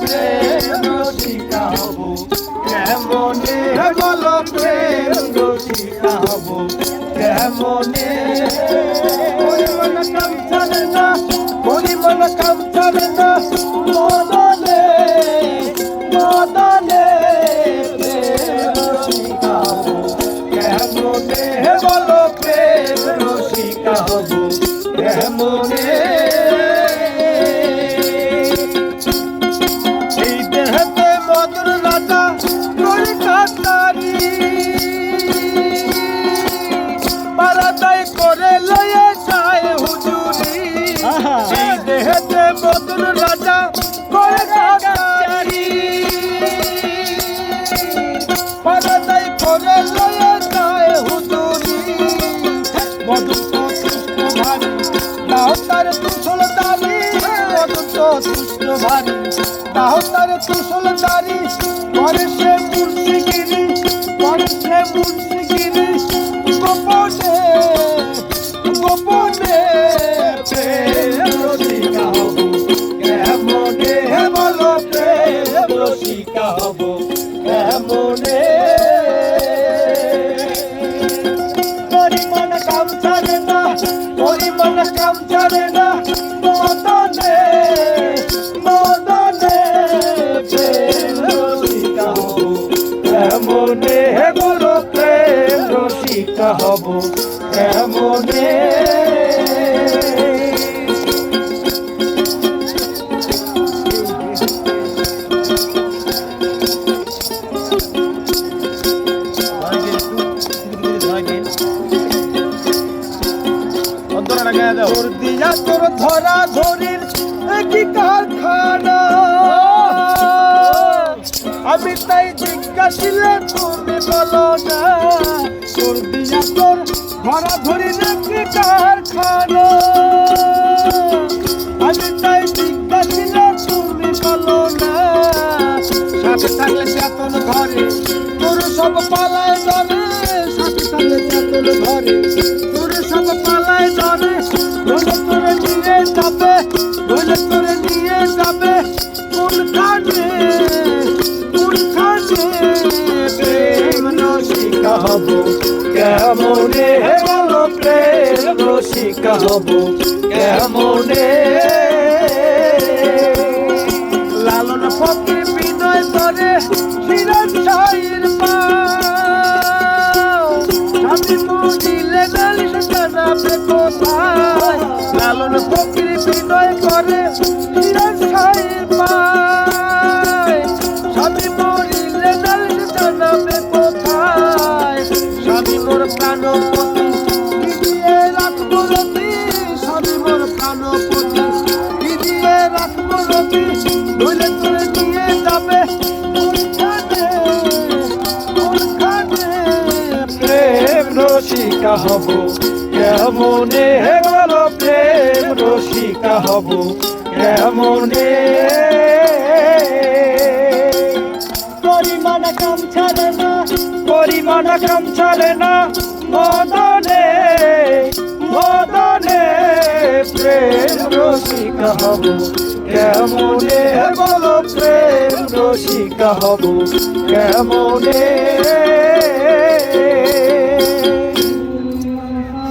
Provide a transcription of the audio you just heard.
প্রেম রসিকা হব কেমনে বলো প্রেম রসিকা হব কেমনে পরিমল কাম চলে না পরিমল কাম চলে না মদনে মদনে প্রেম রসিকা হব কেমনে বলো প্রেম রসিকা হব? কেমনে? লয়ে হুজুরি মদন কৃষ্ণ ভারী নাও তার। তুষল দারি মদন কৃষ্ণ ভারী নাও তার তুষল দারি করে সে মুন্সিগিরি করে সে মুন্সিগিরি পরিমল কাম না মদনে মদনে প্রেম হব। প্রেম রসিকা হব। কেমনে তোর দিয়া তোর ধরা ধরির একই কারখানা। আমি তাই জিজ্ঞাসিলে তুমি বলো না তোর দিয়া তোর ধরা ধরির একই কারখানা। আমি তাই জিজ্ঞাসিলে তুমি বলো না সাথে থাকলে চেতন ঘরে, তোর সব পালায় ধরে সাথে থাকলে চেতন ঘরে। নিয়ে যাবে ধরে তোরে নিয়ে যাবে, কোন খানে কোন খানে প্রেম রসিকা হব। কেমনে বলো প্রেম রসিকা হব? কেমনে? লালন ফকির লালন ফকির বিনয় করে শাহির পায়। স্বামী মরিলে নালিশ জানাবে কোথায়? স্বামী মোর প্রাণপতি দিয়ে রাখব রতি স্বামী মোর প্রাণপতি দিয়ে রাখব রতি নইলে তোরে নিয়ে কেমনে গেল প্রেম? রসিকা হব কেমনে? পরিমাণ কম ছাড়ে না, পরিমাণ কম চলে না মদনে মদনে প্রেম রসিকা হব কেমনে? বলো, প্রেম রসিকা হব কেমনে?